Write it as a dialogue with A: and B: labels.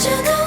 A: 멈춰도